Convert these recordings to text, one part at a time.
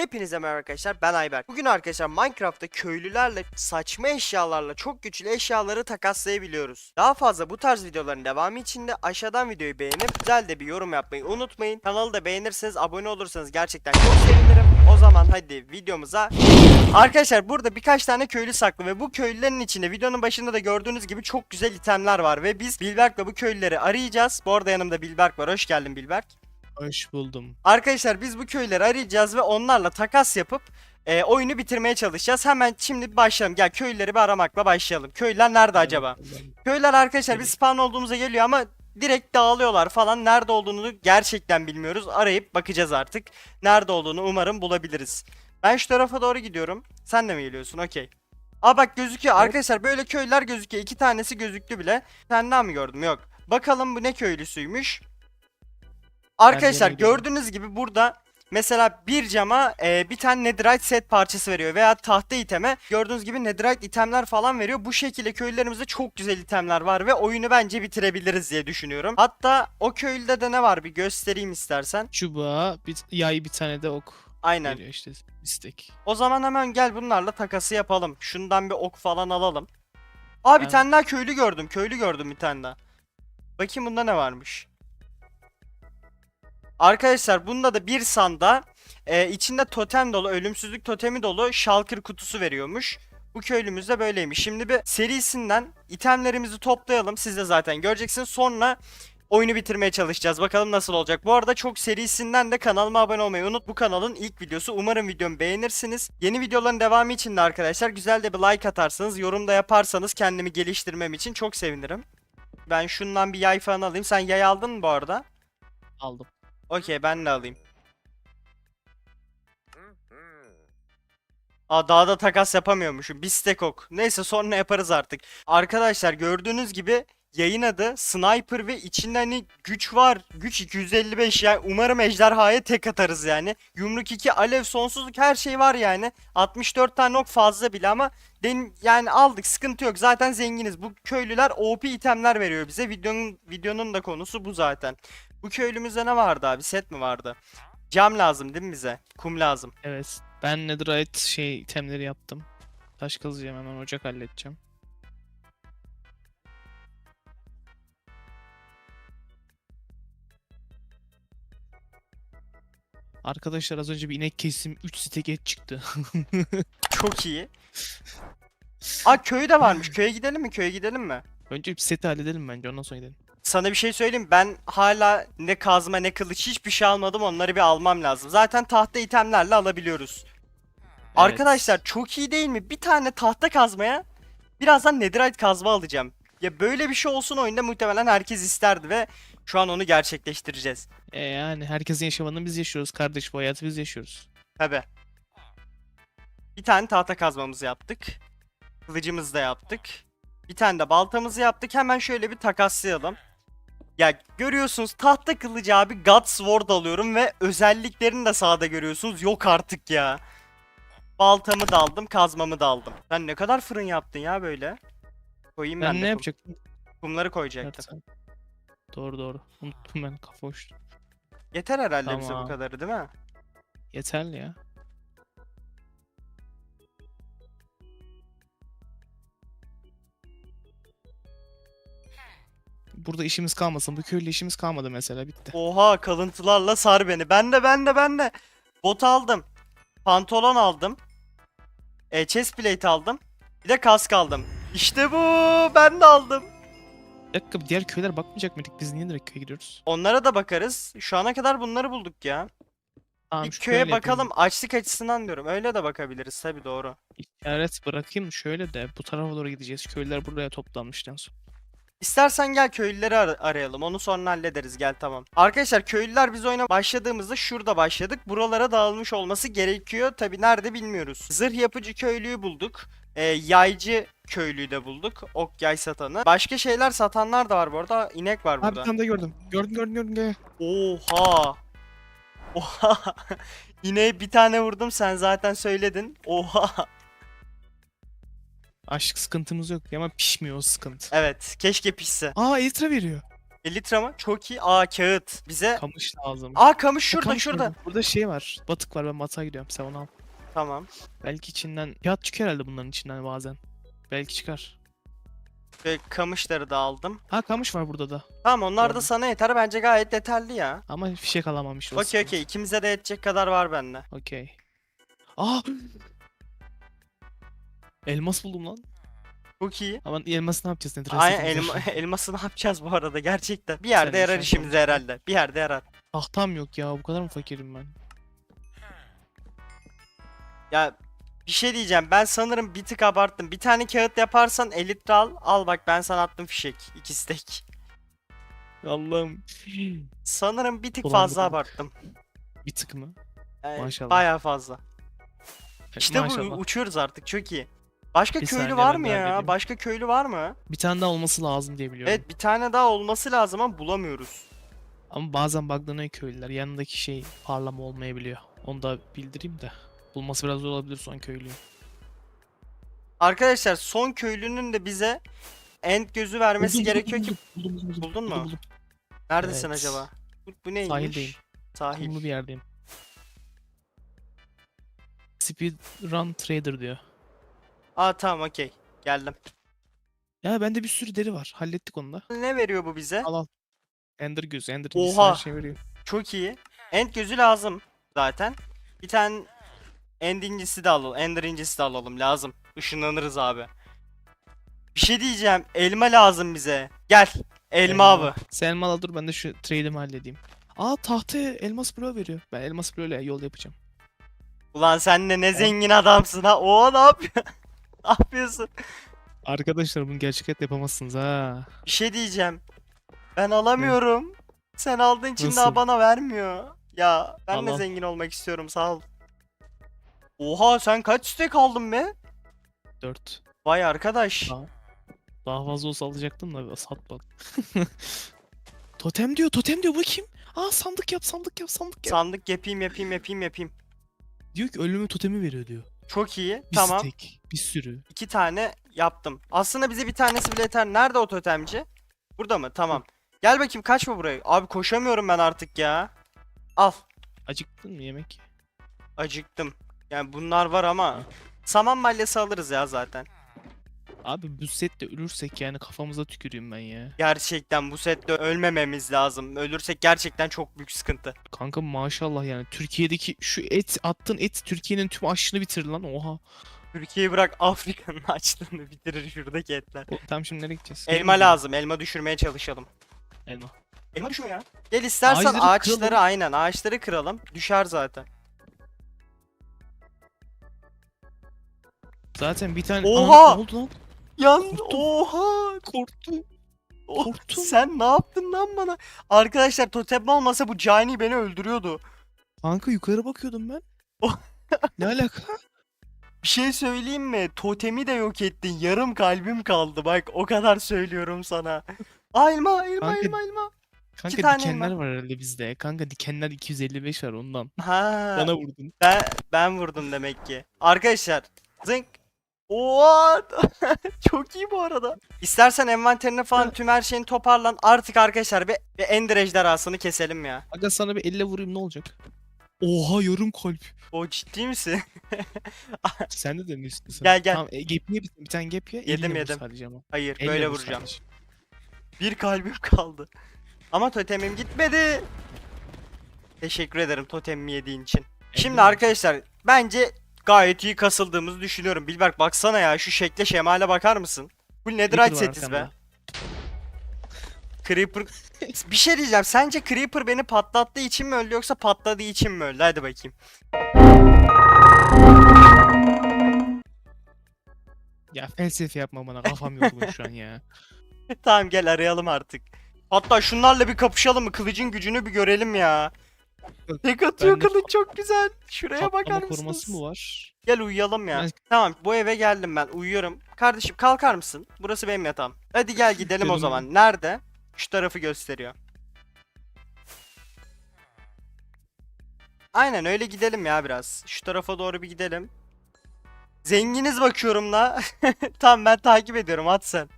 Hepinize merhaba arkadaşlar ben Ayber. Bugün arkadaşlar Minecraft'ta köylülerle saçma eşyalarla çok güçlü eşyaları takaslayabiliyoruz. Daha fazla bu tarz videoların devamı için de aşağıdan videoyu beğenip güzel de bir yorum yapmayı unutmayın. Kanalı da beğenirseniz abone olursanız gerçekten çok sevinirim. O zaman hadi videomuza Arkadaşlar burada birkaç tane köylü saklı ve bu köylülerin içinde videonun başında da gördüğünüz gibi çok güzel itemler var ve biz Bilberk'le bu köylüleri arayacağız. Bu arada yanımda Bilberk var. Hoş geldin Bilberk. Hoş buldum. Arkadaşlar biz bu köyleri arayacağız ve onlarla takas yapıp e, oyunu bitirmeye çalışacağız. Hemen şimdi başlayalım. Gel köylüleri bir aramakla başlayalım. Köylüler nerede acaba? Köyler arkadaşlar biz spawn olduğumuza geliyor ama direkt dağılıyorlar falan. Nerede olduğunu gerçekten bilmiyoruz. Arayıp bakacağız artık. Nerede olduğunu umarım bulabiliriz. Ben şu tarafa doğru gidiyorum. Sen de mi geliyorsun? Okey. Aa bak gözüküyor. Arkadaşlar böyle köyler gözüküyor. İki tanesi gözüktü bile. Sen daha mı gördüm? Yok. Bakalım bu ne köylüsüymüş. Arkadaşlar gördüğünüz gibi burada mesela bir cama e, bir tane netherite set parçası veriyor veya tahta iteme gördüğünüz gibi netherite itemler falan veriyor. Bu şekilde köylerimizde çok güzel itemler var ve oyunu bence bitirebiliriz diye düşünüyorum. Hatta o köylüde de ne var bir göstereyim istersen. Çubuğa, bir yay bir tane de ok Aynen. veriyor işte istek. O zaman hemen gel bunlarla takası yapalım. Şundan bir ok falan alalım. Aa bir Evet. tane daha köylü gördüm. Köylü gördüm bir tane daha. Bakayım bunda ne varmış. Arkadaşlar bunda da bir sanda e, içinde totem dolu, ölümsüzlük totemi dolu şalkır kutusu veriyormuş. Bu köylümüz de böyleymiş. Şimdi bir serisinden itemlerimizi toplayalım. Siz de zaten göreceksiniz. Sonra oyunu bitirmeye çalışacağız. Bakalım nasıl olacak. Bu arada çok serisinden de kanalıma abone olmayı unut. Bu kanalın ilk videosu. Umarım videomu beğenirsiniz. Yeni videoların devamı için de arkadaşlar güzel de bir like atarsanız, yorum da yaparsanız kendimi geliştirmem için çok sevinirim. Ben şundan bir yay falan alayım. Sen yay aldın mı bu arada? Aldım. Okey ben de alayım. Aa daha da takas yapamıyormuşum. Bir stek ok. Neyse sonra yaparız artık. Arkadaşlar gördüğünüz gibi yayın adı Sniper ve içinde hani güç var. Güç 255 yani umarım ejderhaya tek atarız yani. Yumruk 2 alev sonsuzluk her şey var yani. 64 tane ok fazla bile ama den yani aldık sıkıntı yok. Zaten zenginiz. Bu köylüler OP itemler veriyor bize. Videonun videonun da konusu bu zaten. Bu köylümüzde ne vardı abi? Set mi vardı? Cam lazım değil mi bize? Kum lazım. Evet. Ben netherite şey itemleri yaptım. Taş kazacağım hemen ocak halledeceğim. Arkadaşlar az önce bir inek kesim 3 stek et çıktı. Çok iyi. Aa köy de varmış. Köye gidelim mi? Köye gidelim mi? Önce bir seti halledelim bence ondan sonra gidelim. Sana bir şey söyleyeyim. Ben hala ne kazma ne kılıç hiçbir şey almadım. Onları bir almam lazım. Zaten tahta itemlerle alabiliyoruz. Arkadaşlar çok iyi değil mi? Bir tane tahta kazmaya birazdan netherite kazma alacağım. Ya böyle bir şey olsun oyunda muhtemelen herkes isterdi ve şu an onu gerçekleştireceğiz. E yani herkesin yaşamadığını biz yaşıyoruz kardeş bu hayatı biz yaşıyoruz. Tabi. Bir tane tahta kazmamızı yaptık. Kılıcımızı da yaptık. Bir tane de baltamızı yaptık. Hemen şöyle bir takaslayalım. Ya görüyorsunuz tahta kılıcı abi God Sword alıyorum ve özelliklerini de sağda görüyorsunuz. Yok artık ya. Baltamı da aldım, kazmamı da aldım. Sen ne kadar fırın yaptın ya böyle? Koyayım ben, Ben de ne kum- yapacaktım? kumları koyacaktım. Evet, Doğru doğru. Unuttum ben kafa uçtu. Yeter herhalde bize bu Tamam. kadarı değil mi? Yeterli ya. Burada işimiz kalmasın. Bu köylü işimiz kalmadı mesela bitti. Oha kalıntılarla sar beni. Ben de ben de ben de. Bot aldım. Pantolon aldım. E, chest plate aldım. Bir de kask aldım. İşte bu. Ben de aldım. Bir dakika diğer köyler bakmayacak mıydık? Biz niye direkt köye gidiyoruz? Onlara da bakarız. Şu ana kadar bunları bulduk ya. Tamam Bir şu köye köyle yapayım. bakalım. Açlık açısından diyorum. Öyle de bakabiliriz tabii doğru. İşaret bırakayım şöyle de bu tarafa doğru gideceğiz. Köylüler buraya toplanmıştan sonra. İstersen gel köylüleri ar- arayalım. Onu sonra hallederiz. Gel tamam. Arkadaşlar köylüler biz oyuna başladığımızda şurada başladık. Buralara dağılmış olması gerekiyor. Tabi nerede bilmiyoruz. Zırh yapıcı köylüyü bulduk. Ee, yaycı köylüyü de bulduk. Ok yay satanı. Başka şeyler satanlar da var bu arada. İnek var burada. bir tane de gördüm. Gördüm gördüm gördüm. gel. Oha. Oha. İneğe bir tane vurdum sen zaten söyledin. Oha. Aşk sıkıntımız yok ama pişmiyor o sıkıntı. Evet keşke pişse. Aa Elitra veriyor. Elytra mı? Çok iyi. Aa kağıt. Bize... Kamış lazım. Aa kamış şurada kamış şurada. lazım. Burada şey var. Batık var ben batığa gidiyorum. Sen onu al. Tamam. Belki içinden kağıt çıkıyor herhalde bunların içinden bazen. Belki çıkar. Ve kamışları da aldım. Ha kamış var burada da. Tamam onlar da sana yeter. Bence gayet yeterli ya. Ama fişek alamamış. Okey okey. İkimize de yetecek kadar var bende. Okey. Aa! Elmas buldum lan. Çok iyi. Ama elması ne yapacağız? Nedir? Aynen elma, elması ne yapacağız bu arada gerçekten. Bir yerde Sen yarar şans işimize ol. herhalde. Bir yerde yarar. Tahtam yok ya. Bu kadar mı fakirim ben? Ya bir şey diyeceğim. Ben sanırım bir tık abarttım. Bir tane kağıt yaparsan elitre al. Al bak ben sana attım fişek. İki stek. Allah'ım. Sanırım bir tık Dolandırma. fazla abarttım. Bir tık mı? Yani Maşallah. Bayağı fazla. İşte bu Maşallah. uçuyoruz artık çok iyi. Başka Bir köylü saniye, var ben mı ya? halledeyim. Başka köylü var mı? Bir tane daha olması lazım diye biliyorum. Evet bir tane daha olması lazım ama bulamıyoruz. Ama bazen buglanıyor köylüler. Yanındaki şey parlama olmayabiliyor. Onu da bildireyim de. Bulması biraz zor olabilir son köylüyü. Arkadaşlar son köylünün de bize end gözü vermesi Buldum, gerekiyor ki. buldum, buldum, buldum, buldum, Buldun buldum, mu? buldum. Neredesin Evet. acaba? Bu, bu neymiş? Sahildeyim. Sahil. Kumlu bir yerdeyim. Speedrun Trader diyor. Aa tamam okey. Geldim. Ya bende bir sürü deri var. Hallettik onu da. Ne veriyor bu bize? Al al. Ender gözü, Ender incisi Oha! her şey veriyor. Çok iyi. End gözü lazım zaten. Bir tane end incisi de alalım. Ender incisi de alalım. Lazım. Işınlanırız abi. Bir şey diyeceğim. Elma lazım bize. Gel. Elma abi. Sen elma al dur ben de şu trade'imi halledeyim. Aa tahtaya elmas bloğu veriyor. Ben elmas bloğuyla yol yapacağım. Ulan sen de ne zengin adamsın ha. Oo ne yapıyor? ne yapıyorsun? Arkadaşlar bunu gerçek yapamazsınız ha. Bir şey diyeceğim. Ben alamıyorum. Sen aldığın için daha Nasıl? bana vermiyor. Ya ben de zengin olmak istiyorum sağ ol. Oha sen kaç stek aldın be? 4. Vay arkadaş. Aa. Daha fazla olsa alacaktım da satmadım. totem diyor, totem diyor bakayım. Aa sandık yap, sandık yap, sandık yap. Sandık yapayım yapayım yapayım yapayım. diyor ki ölümü totemi veriyor diyor. Çok iyi. Bir tamam. stek, bir sürü. İki tane yaptım. Aslında bize bir tanesi bile yeter. Nerede o totemci? Burada mı? Tamam. Gel bakayım kaçma buraya. Abi koşamıyorum ben artık ya. Al. Acıktın mı yemek? Acıktım. Yani bunlar var ama saman balyası alırız ya zaten. Abi bu sette ölürsek yani kafamıza tüküreyim ben ya. Gerçekten bu sette ölmememiz lazım. Ölürsek gerçekten çok büyük sıkıntı. Kanka maşallah yani Türkiye'deki şu et attığın et Türkiye'nin tüm aşını bitirir lan oha. Türkiye'yi bırak Afrika'nın açlığını bitirir şuradaki etler. O, tamam şimdi nereye gideceğiz? Elma lazım. Elma düşürmeye çalışalım. Elma. Elma düşüyor ya. Gel istersen Ağaçları ağaçları kıralım. aynen ağaçları kıralım. Düşer zaten. Zaten bir tane... Oha! Aa, ne oldu lan? Yan oha Korktum. O- Korktum. Sen ne yaptın lan bana? Arkadaşlar totem olmasa bu cani beni öldürüyordu. Kanka yukarı bakıyordum ben. Oh. ne alaka? Bir şey söyleyeyim mi? Totemi de yok ettin. Yarım kalbim kaldı. Bak o kadar söylüyorum sana. Aa, elma, elma, Kanka- elma, elma. Kanka tane dikenler elma. var herhalde bizde. Kanka dikenler 255 var ondan. Ha, Bana vurdun. ben ben vurdum demek ki. Arkadaşlar, zınk. Oha! Çok iyi bu arada. İstersen envanterine falan tüm her şeyini toparlan. Artık arkadaşlar bir, bir Ender ejderhasını keselim ya. Aga sana bir elle vurayım ne olacak? Oha yarım kalp. O ciddi misin? Sen de dene istiyorsan. Gel, gel. Tamam e, gap ye bir, bir tane gap ye. Yedim, yedim. Sadece ama. Hayır, Elle böyle vur vuracağım. sadece. Bir kalbim kaldı. Ama totemim gitmedi. Teşekkür ederim totemimi yediğin için. Şimdi arkadaşlar bence gayet iyi kasıldığımızı düşünüyorum. Bilberk baksana ya şu şekle şemale bakar mısın? Bu netherite setiz be. Creeper... bir şey diyeceğim. Sence Creeper beni patlattığı için mi öldü yoksa patladığı için mi öldü? Hadi bakayım. Ya felsefe yapma bana kafam yorgun şu an ya. tamam gel arayalım artık. Hatta şunlarla bir kapışalım mı? Kılıcın gücünü bir görelim ya. Tek atıyor Bende kılıç çok güzel. Şuraya bakar Patlama mısınız? koruması mı var? Gel uyuyalım ya. Ben- Tamam bu eve geldim ben uyuyorum. Kardeşim kalkar mısın? Burası benim yatağım. Hadi gel gidelim o Gidelim. zaman. Nerede? Şu tarafı gösteriyor. Aynen öyle gidelim ya biraz. Şu tarafa doğru bir gidelim. Zenginiz bakıyorum la. tamam ben takip ediyorum at sen.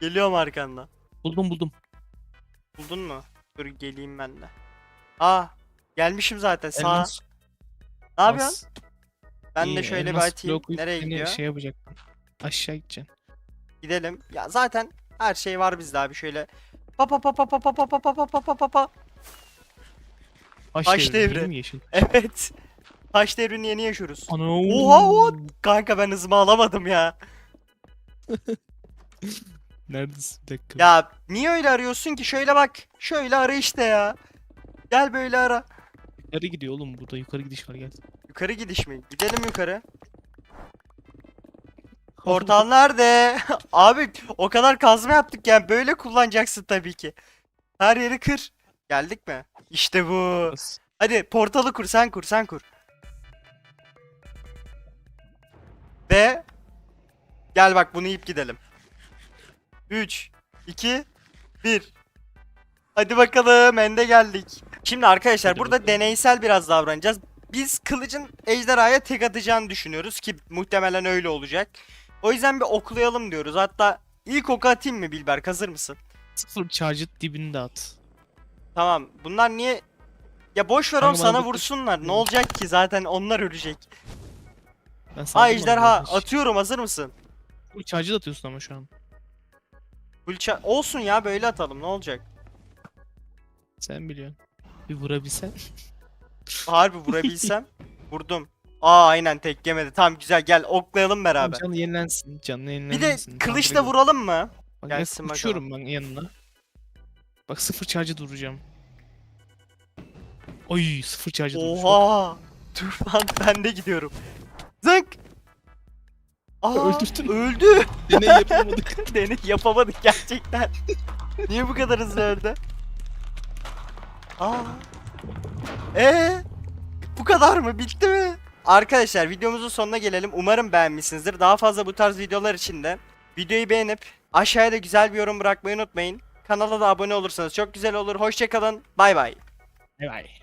Geliyorum arkandan. Buldum buldum. Buldun mu? Dur geleyim ben de. Aa gelmişim zaten sağa. Elmas Ne yapıyorsun? Ben İyi, de şöyle bir elmas atayım. bloğu Nereye seni gidiyor? Şey yapacaktım. Aşağı gideceksin. Gidelim. Ya zaten her şey var bizde abi şöyle. Pa pa pa pa pa pa pa pa pa pa pa pa pa pa. Taş, Taş devri. devri. değil mi Yeşil. Evet. Taş devrini yeni yaşıyoruz. Ana. Oha, oha. Kanka ben hızımı alamadım ya. Neredesin? Bir dakika. Ya niye öyle arıyorsun ki? Şöyle bak. Şöyle ara işte ya. Gel böyle ara. Yukarı gidiyor oğlum burada yukarı gidiş var gel. Yukarı gidiş mi? Gidelim yukarı. Portal nerede? Abi o kadar kazma yaptık yani böyle kullanacaksın tabii ki. Her yeri kır. Geldik mi? İşte bu. Hadi portalı kur sen kur sen kur. Ve gel bak bunu yiyip gidelim. 3 2 1 Hadi bakalım ende geldik. Şimdi arkadaşlar burada deneysel biraz davranacağız. Biz kılıcın ejderhaya tek atacağını düşünüyoruz ki muhtemelen öyle olacak. O yüzden bir oklayalım diyoruz. Hatta ilk oku atayım mı Bilber? Hazır mısın? Sıfır charge'ı dibinde at. Tamam. Bunlar niye ya boş ver oğlum sana vursunlar. Ne olacak ki zaten onlar ölecek. Ben Ha ejderha onu. atıyorum hazır mısın? Full charge'ı da atıyorsun ama şu an. Full ça- olsun ya böyle atalım ne olacak? Sen biliyorsun. Bir vurabilsen. Harbi vurabilsem vurdum. Aa aynen tek yemedi. Tamam güzel gel oklayalım beraber. Canlı yenilensin. Canlı Bir de Tamam, kılıçla direkt- vuralım mı? Bak, gelsin bakalım. uçuyorum ben yanına. Bak sıfır charge'ı duracağım. Oy sıfır charge'ı durmuş. bak. Oha! Dur lan ben de gidiyorum. Zınk! Aa, Öldürdün. Öldü. Deney yapamadık. Deney yapamadık gerçekten. Niye bu kadar hızlı öldü? Aa. Ee? Bu kadar mı? Bitti mi? Arkadaşlar videomuzun sonuna gelelim. Umarım beğenmişsinizdir. Daha fazla bu tarz videolar için de videoyu beğenip aşağıya da güzel bir yorum bırakmayı unutmayın. Kanala da abone olursanız çok güzel olur. Hoşçakalın. Bay bay. Bay bay.